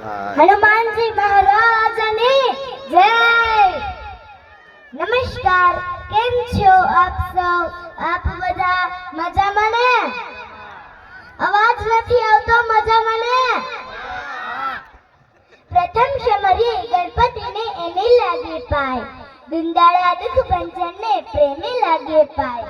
હનુમાનજી મહારાજની જય. નમસ્કાર. કેમ છો આપ સૌ? આપ બધા મજામાં ને અવાજ નથી આવતો મજામાં ને પ્રથમ શમરી ગણપતિને એને લાગે પાય. દુંદાળા દુઃખ ભંજનને પ્રેમે લાગે પાય.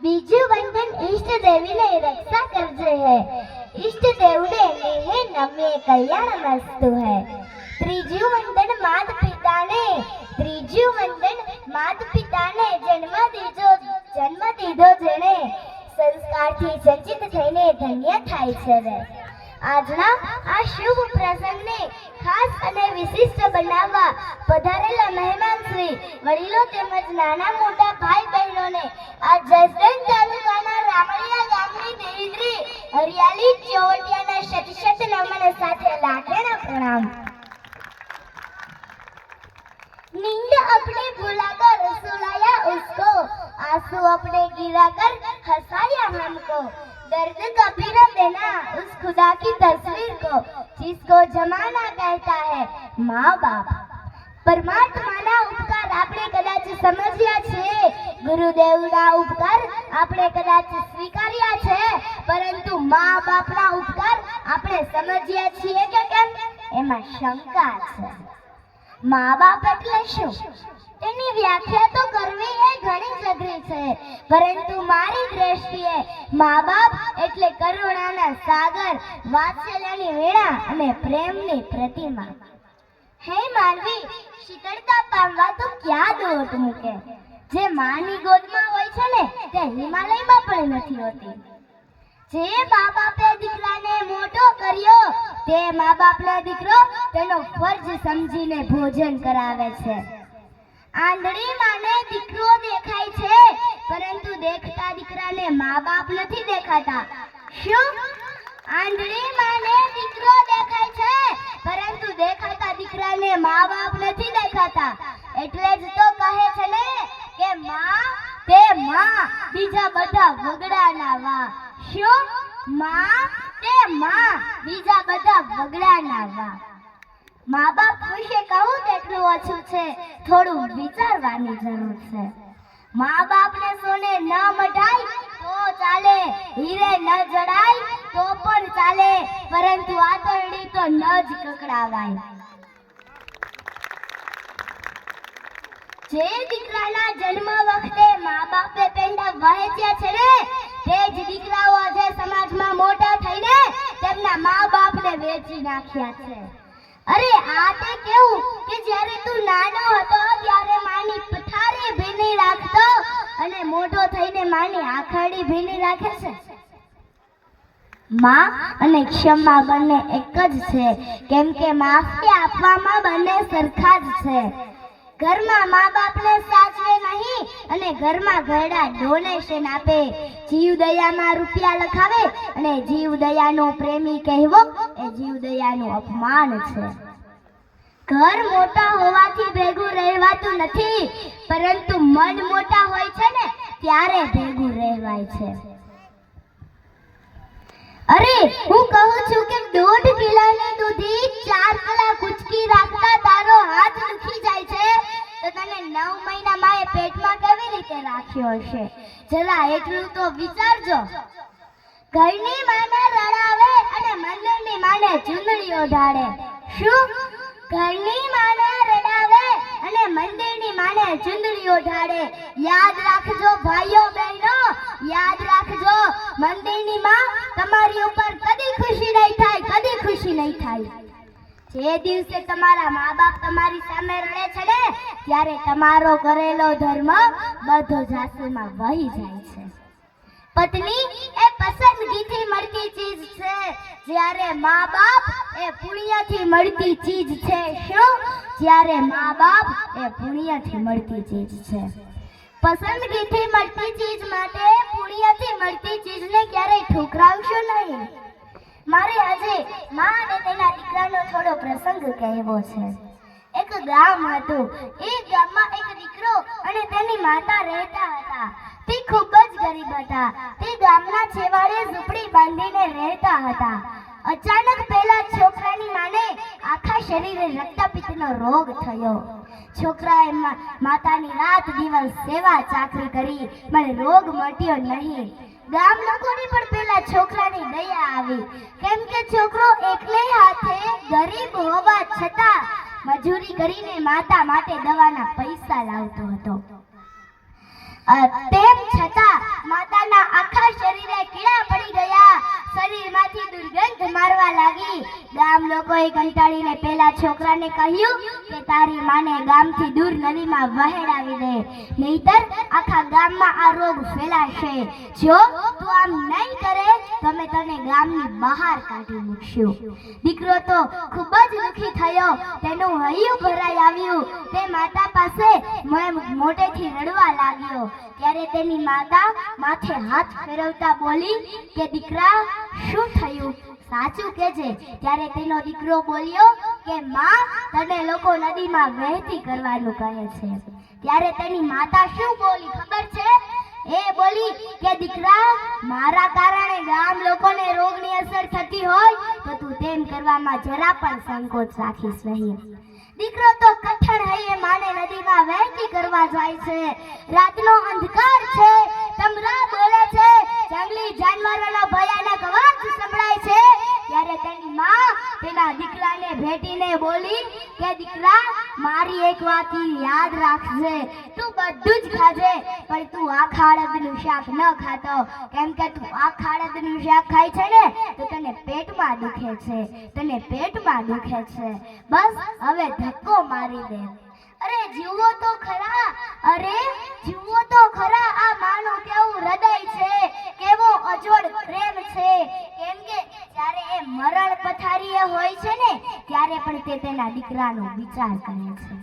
બીજું વંદન ઈષ્ટ દેવીને રક્ષા કરજે હે. ઈષ્ટ દેવને નેહે નમે કલ્યાણ મસ્તુ હે. ત્રીજું વંદન માત પિતાને ત્રીજું વંદન માત પિતાને જન્મ દીધો જન્મ દીધો જેણે. સંસ્કારથી સંચિત થઈને ધન્ય થાય છે રે. આજના આ શુભ પ્રસંગને ખાસ અને વિશિષ્ટ બનાવવા પધારેલા મહેમાન શ્રી, વડીલો તેમજ નાના મોટા ભાઈ બહેનોને આ જસદન તાલુકાના રામડિયા ગામની દેવીદ્રી હરિયાળી ચોવટિયાના શત શત નમન સાથે લાખેના પ્રણામ नींद अपने भुलाकर सुलाया उसको आंसू अपने गिरा कर हंसाया हमको दर्द कभी न देना उस खुदा की तस्वीर को जिसको जमाना कहता है माँ बाप પરમાત્માના ઉપકાર આપણે કદાચ સમજ્યા છે. ગુરુદેવના ઉપકાર આપણે કદાચ સ્વીકાર્યા છે. પરંતુ મા બાપના ઉપકાર આપણે સમજ્યા છીએ કે કેમ? એમાં શંકા છે. મા બાપ એટલે શું? તેની વ્યાખ્યા તો કરવી એ ઘણી જ છે. પરંતુ મારી દ્રષ્ટિએ મા બાપ એટલે કરુણાના સાગર, વાત્સલ્યની વીણા અને પ્રેમની પ્રતિમા. હે માનવી, શીતળતા પામવા તો ક્યાં દોટ મૂકે? જે માની ગોદમાં હોય છે ને, તે હિમાલયમાં પણ નથી હોતી. જે મા બાપે દીકરાને મોટો કર્યો, તે મા બાપના દીકરો તેનો ફર્જ સમજીને ભોજન કરાવે છે. આંધળી માને દીકરો દેખાય છે, પરંતુ દેખતા દીકરાને મા બાપ નથી દેખાતા. શું? આંધળી માને દીકરો દેખાય છે પરંતુ દેખાતા દીકરાને મા બાપ નથી દેખાતા. એટલે જ તો કહે છે ને કે માં, તે માં, બીજા બધા વગડાના વા શું? માં, તે માં, બીજા બધા વગડાના વા મા બાપ વિશે કહું તેટલું ઓછું છે. થોડું વિચારવાની જરૂર છે. મા બાપને સોને ન મઢાય ચાલે. હીરે ન જડાય તો પણ ચાલે. પરંતુ આતરડી તો ન જ કકડાવાય. જે દીકરાના જન્મ વખતે મા બાપે પેંડા વહેંચ્યા છે ને, તે જ દીકરાઓ આજે સમાજમાં મોટા થઈને તેમના મા બાપને વેચી નાખ્યા છે. અરે, આ તે કેવું? કે જ્યારે તું નાનો હતો, ત્યારે માની પથારી ભીની અને મોટો થઈને માની આખાડી ભીની રાખે છે. માં અને ક્ષમા બંને એક જ છે. કેમ કે માફી આપવામાં બંને સરખા જ છે. ઘરમાં મા બાપને સાચવે નહીં અને ઘરમાં ઘરડા ડોનેશન આપે. જીવ દયામાં રૂપિયા લખાવે અને જીવ દયાનો પ્રેમી કહેવો એ જીવ દયાનું અપમાન છે. ઘર મોટા હોવાથી ભેગું રહેવાતું નથી, પરંતુ મન મોટા હોય છે ને, ત્યારે ભેગું રહેવાય છે. અરે, હું કહું છું કે દોઢ કિલોની દૂધી ચાર કલાક ઉચકી રાખતા તારો હાથ દુખી જાય છે, તો તને નવ મહિના માએ પેટમાં કેવી રીતે રાખ્યો હશે? જરા એટલું તો વિચારજો. ઘરની માને રડાવે અને મંદિરની માને ચૂંદડીઓ ઢાળે. શું? ઘરની માને રડાવે અને મંદિરની માને ચૂંદડી ઓઢાડે યાદ રાખજો ભાઈઓ બહેનો, યાદ રાખજો. મંદિરની માં તમારી ઉપર કદી ખુશી નહીં થાય, કદી ખુશી નહીં થાય. જે દિવસે તમારા મા બાપ તમારી સામે રડે છે ને ત્યારે તમારો કરેલો ધર્મ બધો જાસુમાં વહી જાય છે. પત્ની એ પસંદગીથી મળતી ચીજ છે. જ્યારે મા બાપ એ પુણ્યથી મળતી ચીજ છે. શું? જ્યારે મા બાપ એ પુણ્યથી મળતી ચીજ છે. પસંદગીથી મળતી ચીજ માટે પુણ્યથી મળતી ચીજને ક્યારેય ઠુકરાવશો નહીં. મારે આજે મા અને તેના દીકરાનો થોડો પ્રસંગ કહેવો છે. એક ગામ હતું. એ ગામમાં એક દીકરો અને તેની માતા રહેતા હતા. ખૂબ જ ગરીબ હતા. તે ગામના છેવાડે ઝૂંપડી બાંધીને રહેતા હતા. અચાનક પેલા છોકરાની માને આખા શરીરે રક્તપિત્તનો રોગ થયો. છોકરાએ માતાની રાત દિવસ સેવા ચાકરી કરી. પણ રોગ મટ્યો નહીં. ગામ લોકોની પણ પેલા છોકરાની દયા આવી. કેમ કે છોકરો એકલે હાથે ગરીબ હોવા છતાં મજૂરી કરીને માતા માટે દવાના પૈસા લાવતો હતો. તેમ છતાં માતાના આખા શરીરે કીડા પડી ગયા. શરીરમાંથી દુર્ગંધ મારવા લાગી. ગામ લોકોએ કંટાળીને પેલા છોકરાને કહ્યું તારી માને ગામથી દૂર નદીમાં વહેડાવી દે. નહીતર આખા ગામમાં આ રોગ ફેલાશે. જો તું આમ નહીં કરે તો અમે તને ગામની બહાર કાઢી મૂકશું. દીકરો તો ખૂબ જ દુઃખી થયો. તેનું હૈયું ભરાઈ આવ્યું. તે માતા પાસે મોટેથી રડવા લાગ્યો. ત્યારે તેની માતા માથે હાથ ફેરવતા બોલી કે, દીકરા, શું થયું? સાચું કેજે ત્યારે તેનો દીકરો બોલ્યો કે, માં, તને લોકો નદીમાં વહેતી કરવાનું કહે છે. ત્યારે તેની માતા શું બોલી ખબર છે? એ બોલી કે, દીકરા, મારા કારણે ગામ લોકોને રોગની અસર થતી હોય તો તું તેમ કરવામાં જરા પણ સંકોચ રાખીશ નહીં. દીકરો તો કઠણ હૈયે માને નદીમાં વહેતી કરવા જાય છે. રાતનો અંધકાર છે. તમરા બોલે છે જંગલી જાનવરોનો ભયાનક અવાજ સંભળાય છે. ત્યારે તેની માં તેના દીકરાને ભેટીને બોલી કે, દીકરા, મારી એક વાત યાદ રાખજે. તું બધું જ ખાજે, પણ તું આ અડદનું શાક ન ખાતો. કેમ કે તું આ અડદનું શાક ખાય છે ને, તો તને પેટમાં દુખે છે, તને પેટમાં દુખે છે. બસ, હવે ધક્કો મારી દે. અરે, જીવો તો ખરા. અરે, જીવો તો ખરા. આ માનું કેવું હૃદય છે. કેવો અજોડ પ્રેમ છે. કેમ કે જ્યારે એ મરણ પથારીએ હોય છે ને, ત્યારે પણ તે તેના દીકરાનો વિચાર કરે છે.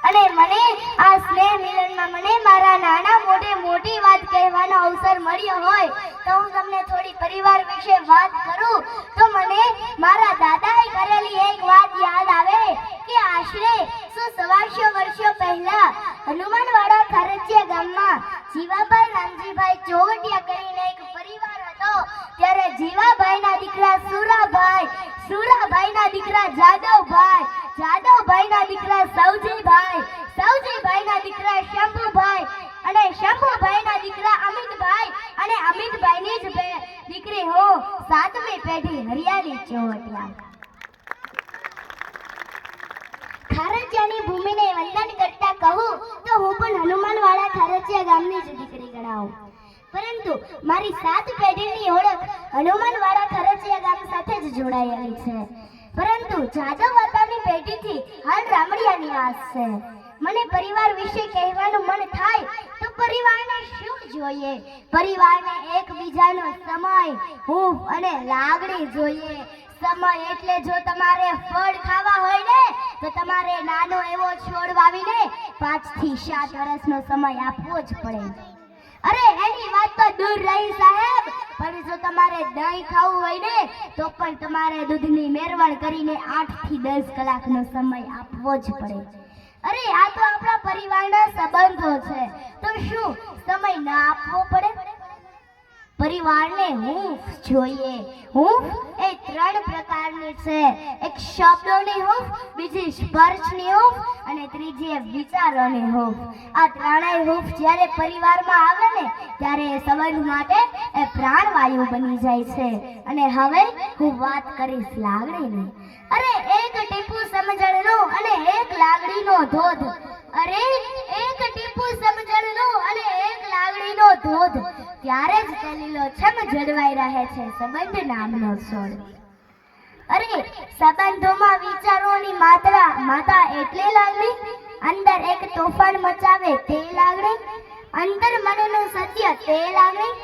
અને મને આ સ્નેહ મિલનમાં મને મારા નાના મોઢે મોટી વાત કહેવાનો અવસર મળ્યો હોય, તો હું તમને થોડી પરિવાર વિશે વાત કરું. તો મને મારા દાદાએ કરેલી એક વાત યાદ આવે કે આશરે સો સવારસો વર્ષો પહેલા હનુમાનવાડા ખરચિયા ગામમાં જીવાભાઈ રામજીભાઈ ચોવટિયા કરીને એક પરિવાર હતો ત્યારે જીવાભાઈના દીકરા સુરાભાઈ સુરાભાઈના દીકરા જાદવભાઈ જાદવભાઈના દીકરા સૌજીભાઈ સૌજીભાઈના દીકરા શંભુભાઈ અને શંભુભાઈના દીકરા અમિતભાઈ અને અમિતભાઈની જ બે- દીકરી હું સાતમી પેઢી હરિયાળી ચોવટિયા ખારચિયાની ભૂમિને વંદન કરતા કહું તો હું પણ હનુમાનવાડા ખારચિયા ગામની જ દીકરી ગણાવું. પરંતુ મારી સાત પેઢીની ઓળખ હનુમાનવાડા ખરચિયા ગામ સાથે જ જોડાયેલી છે. પરંતુ જાદવ માતાની પેઢીથી હાલ રામડિયા નિવાસ છે. મને પરિવાર વિશે કહેવાનું મન થાય તો પરિવારને શું જોઈએ? પરિવારને એકબીજાનો સમય, હૂફ અને લાગણી જોઈએ. સમય એટલે જો તમારે ફળ ખાવા હોય ને, તો તમારે નાનો એવો છોડ વાવીને પાંચથી સાત વર્ષનો સમય આપવો જ પડે. અરે, એની વાત તો દૂર રહી સાહેબ. પણ જો તમારે દહીં ખાવું હોય ને, તો પણ તમારે દૂધની મેરવણ કરીને આઠથી દસ કલાકનો સમય આપવો જ પડે. અરે, આ તો આપણા પરિવારના સંબંધો છે. તો શું, સમય ના આપવો પડે? પરિવારને હૂંફ જોઈએ. હૂંફ એ ત્રણ પ્રકારની છે. એક શબ્દોની હૂંફ, બીજી સ્પર્શની હૂંફ અને ત્રીજી વિચારોની હૂંફ. આ ત્રણેય હૂંફ જ્યારે પરિવારમાં આવે ને, ત્યારે એ સંબંધ માટે એ પ્રાણવાયુ બની જાય છે. અને હવે હું વાત કરીશ લાગણીની. અરે, એક ટીપુ સમજણનો અને એક લાગણીનો ધોધ. અરે, એક ટીપુ સમજણનો અને એક લાગણીનો ધોધ. ત્યારે જ તે લીલોછમ જળવાઈ રહે છે, સંબંધ નામનો છોડ. અરે, સંબંધોમાં વિચારોની માત્રા, માતા એટલે લાગણી? અંદર એક તોફાન મચાવે તે લાગણી? અંતર મનનું સત્ય તે લાગણી?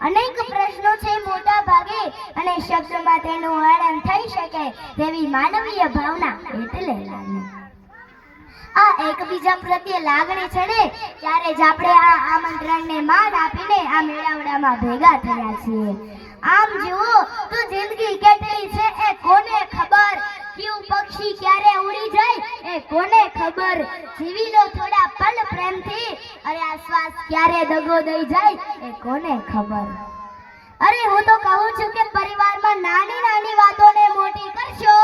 અનેક પ્રશ્નો છે મોટા ભાગે, અને શબ્દમાં તેનું વર્ણન થઈ શકે તેવી માનવીય ભાવના એટલે લાગણી. આ એકબીજા પ્રત્યે લાગણી છે ને ત્યારે જ આપણે આ આમંત્રણને માન આપીને આ મેળાવડામાં ભેગા થયા છીએ. આમ જુઓ તો જિંદગી કેટલી છે, એ કોને ખબર? કયું પક્ષી ક્યારે ઉડી જાય, એ કોને ખબર? જીવી લો થોડા પલ પ્રેમથી, અરે આ શ્વાસ ક્યારે દગો દઈ જાય, એ કોને ખબર? અરે હું તો કહું છું કે પરિવારમાં નાની નાની વાતોને મોટી કરશો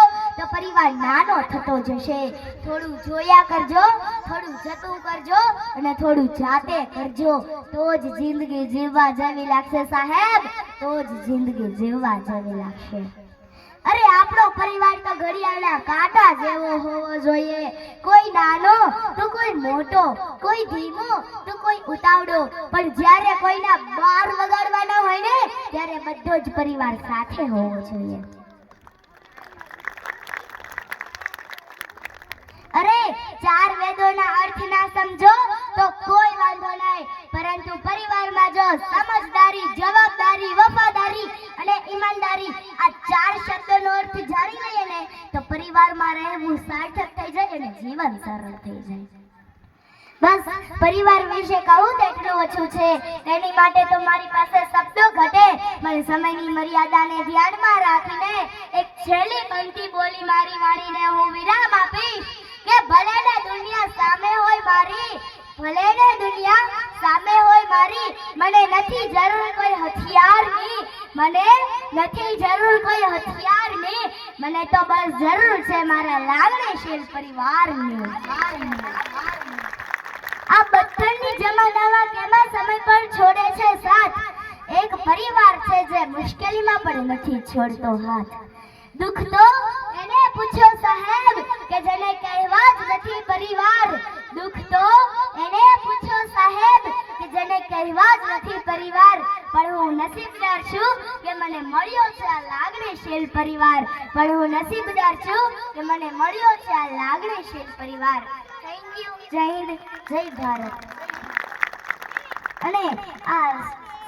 માં નાનો થતો જશે. થોડું જોયા કરજો, થોડું જતું કરજો અને થોડું જાતે કરજો. તો જ જિંદગી જીવવા જેવી લાગશે સાહેબ. તો જ જિંદગી જીવવા જેવી લાગશે. અરે, આપણો પરિવાર તો ઘડિયાળના કાંટા જેવો હોવો જોઈએ. કોઈ નાનો, તો કોઈ મોટો, કોઈ ધીમો, તો કોઈ ઉતાવળો. પણ જ્યારે કોઈના બાર વગાડવાના હોય ને, ત્યારે બધો જ પરિવાર સાથે હોવો જોઈએ અરે ચાર વેદોના અર્થ ના સમજો, તો કોઈ વાંધો નહીં. પરંતુ પરિવારમાં જો સમજદારી, જવાબદારી, વફાદારી અને ઈમાનદારી આ ચાર શબ્દોનો અર્થ જાણી લઈએ ને, તો પરિવારમાં રહેવું સાર્થક થઈ જાય અને જીવન સરળ થઈ જાય. બસ, પરિવાર વિશે કહું તેટલું ઓછું છે. એની માટે તો મારી પાસે શબ્દો ઘટે. પણ સમયની મર્યાદાને ધ્યાનમાં રાખીને એક છેલ્લી પંક્તિ બોલી મારી વાણીને હું વિરામ આપીશ કે ભલે ને દુનિયા સામે હોય મારી ભલે ને દુનિયા સામે હોય મારી, મને નથી જરૂર કોઈ હથિયારની. મને નથી જરૂર કોઈ હથિયારની. મને તો બસ જરૂર છે મારા લાગણીશીલ પરિવારની. આ પથ્થરની જમાનામાં કેમાં સમય પર છોડે છે સાથ? એક પરિવાર છે જે મુશ્કેલીમાં પણ નથી છોડતો હાથ. દુઃખ તો એને પૂછો સાહેબ, કે જેને કહેવા જ નથી પરિવાર. દુઃખ તો એને પૂછો સાહેબ કે જેને કહેવા જ નથી પરિવાર, પણ હું નસીબદાર છું કે મને મળ્યો છે આ લાગણીશીલ પરિવાર. પણ હું નસીબદાર છું કે મને મળ્યો છે આ લાગણીશીલ પરિવાર. થેન્ક યુ જય હિન્દ, જય ભારત. અને આ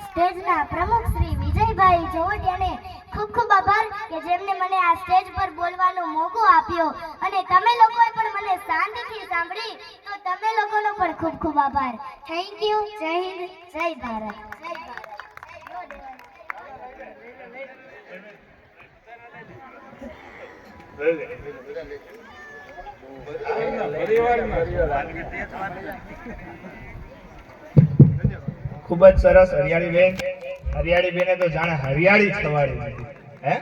સ્ટેજના પ્રમુખ શ્રી વિજયભાઈ જોવડિયાને ખૂબ ખૂબ આભાર કે જેમને મને આ સ્ટેજ પર બોલવાનો મોકો આપ્યો. અને તમે લોકોએ પણ મને શાંતિથી સાંભળી તમે લોકોનો પણ ખૂબ ખૂબ આભાર. થેન્ક યુ જય હિન્દ, જય ભારત. જય ખૂબ જ સરસ હરિયાળી બેન. હરિયાળી બેને તો જાણે હરિયાળી જ થવાળી હે?